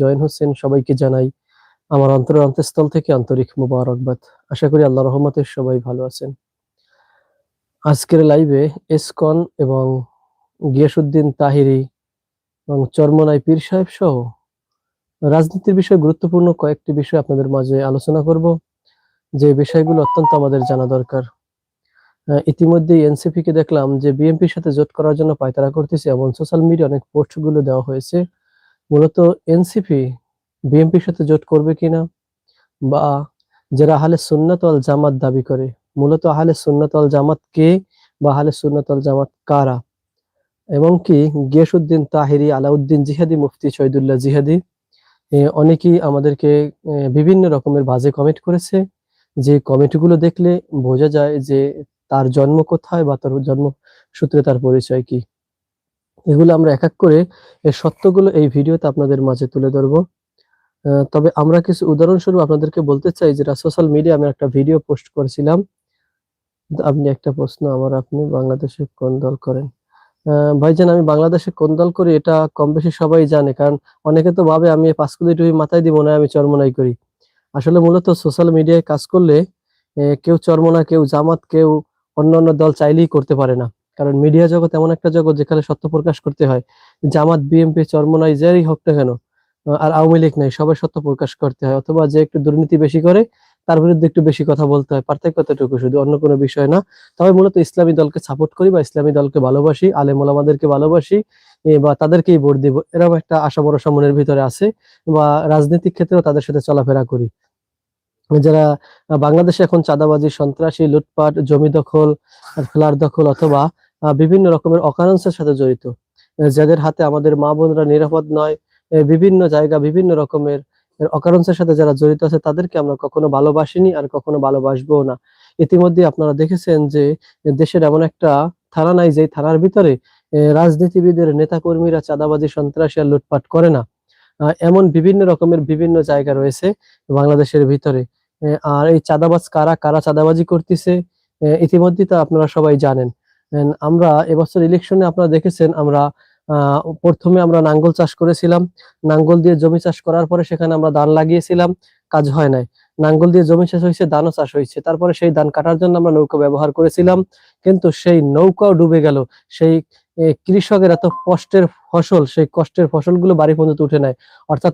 Join হচ্ছেন সবাইকে জানাই আমার অন্তরের অন্তঃস্থল থেকে আন্তরিক মুবারকবাদ। আশা করি আল্লাহ রহমতে সবাই ভালো আছেন। আজকের লাইভে এসকন এবং গিয়াসুদ্দিন তাহিরি এবং চরমনাই পীর সাহেব সহ রাজনীতির বিষয়ে গুরুত্বপূর্ণ কয়েকটি বিষয় আপনাদের মাঝে আলোচনা করব। যে বিষয়গুলো অত্যন্ত আমাদের জানা দরকার। ইতিমধ্যে এনসিপি কে দেখলাম যে বিএনপির সাথে জোট করার জন্য পায়তারা করতেছে এবং সোশ্যাল মিডিয়া অনেক পোস্টগুলো দেওয়া হয়েছে। এনসিপি বিএনপির সাথে জোট করবে কিনা? বা যারা আহলে সুন্নাত ওয়াল জামাত দাবি করে, মূলত আহলে সুন্নাত ওয়াল জামাত কে বা আহলে সুন্নাত ওয়াল জামাত কারা? এবং কি গিয়াসুদ্দিন তাহিরি, আলাউদ্দিন জিহাদি, মুফতি শহীদুল্লাহ জিহাদি অনেকেই আমাদেরকে বিভিন্ন রকমের বাজে কমেন্ট করেছে। যে কমেন্টগুলো দেখলে বোঝা যায় যে তার জন্ম কোথায় বা তার জন্ম সূত্রে তার পরিচয় কি। এগুলো আমরা এক এক করে এই সত্যগুলো এই ভিডিওতে আপনাদের মাঝে তুলে ধরবো। তবে আমরা কিছু উদাহরণস্বরূপ আপনাদেরকে বলতে চাই যেটা সোশ্যাল মিডিয়া আমি একটা ভিডিও পোস্ট করেছিলাম। আপনি একটা প্রশ্ন আমার, আপনি বাংলাদেশে কোন দল করেন? ভাইজান, আমি বাংলাদেশে কোন দল করি এটা কম বেশি সবাই জানে, কারণ অনেকে তো ভাবে আমি পাঁচকুলি টুপি মাথায় দিব না, আমি চরমনাই করি। আসলে মূলত সোশ্যাল মিডিয়ায় কাজ করলে কেউ চরমনা, কেউ জামাত, কেউ অন্য অন্য দল চাইলেই করতে পারে না। কারণ মিডিয়া জগৎ এমন একটা জগৎ যেখানে সত্য প্রকাশ করতে হয়। জামাত বিএনপি চরমনাই যেই হোক না কেন আর আওয়ামী লীগ নাই সবাই সত্য প্রকাশ করতে হয়। অথবা যে একটু দুর্নীতি বেশি করে তার বিরুদ্ধে একটু বেশি কথা বলতে হয়। পার্থক্যতটুকু শুধু অন্য কোনো বিষয় না। তবে মূলত ইসলামী দলকে সাপোর্ট করি বা ইসলামী দলকে ভালোবাসি আলেম ওলামাদেরকে ভালোবাসি বা তাদেরকেই ভোট দিব এরকম একটা আশা ভরসা মনের ভিতরে আছে বা রাজনৈতিক ক্ষেত্রেও তাদের সাথে চলাফেরা করি। যারা বাংলাদেশে এখন চাঁদাবাজি সন্ত্রাসী লুটপাট জমি দখল ফ্ল্যাট দখল অথবা আহ, বিভিন্ন রকমের অকারেন্সের সাথে জড়িত। যাদের হাতে আমাদের মা বোনরা নিরাপদ নয় বিভিন্ন জায়গা বিভিন্ন রকমের অকারেন্সের সাথে যারা জড়িত আছে তাদেরকে আমরা কখনো ভালোবাসিনি আর কখনো ভালোবাসবো না। ইতিমধ্যে আপনারা দেখেছেন যে দেশের এমন একটা থানা নাই যে থানার ভিতরে রাজনীতিবিদের নেতাকর্মীরা চাঁদাবাজি সন্ত্রাসী আর লুটপাট করে না। এমন বিভিন্ন রকমের বিভিন্ন জায়গা রয়েছে বাংলাদেশের ভিতরে। আর এই চাঁদাবাজ কারা কারা চাঁদাবাজি করতেছে এ, ইতিমধ্যেই তো আপনারা সবাই জানেন। আমরা এবছর ইলেকশনে আপনারা দেখেছেন, আমরা প্রথমে আমরা নাঙ্গল চাষ করেছিলাম। নাঙ্গল দিয়ে জমি চাষ করার পরে সেখানে আমরা ধান লাগিয়েছিলাম, কাজ হয় নাই। নাঙ্গল দিয়ে জমি চাষ হয়েছে, ধানও চাষ হয়েছে। তারপরে সেই ধান কাটার জন্য আমরা নৌকা ব্যবহার করেছিলাম, কিন্তু সেই নৌকাও ডুবে গেল। সেই কৃষকের এত কষ্টের ফসল, সেই কষ্টের ফসলগুলো বাড়ি পর্যন্ত উঠে নেয় অর্থাৎ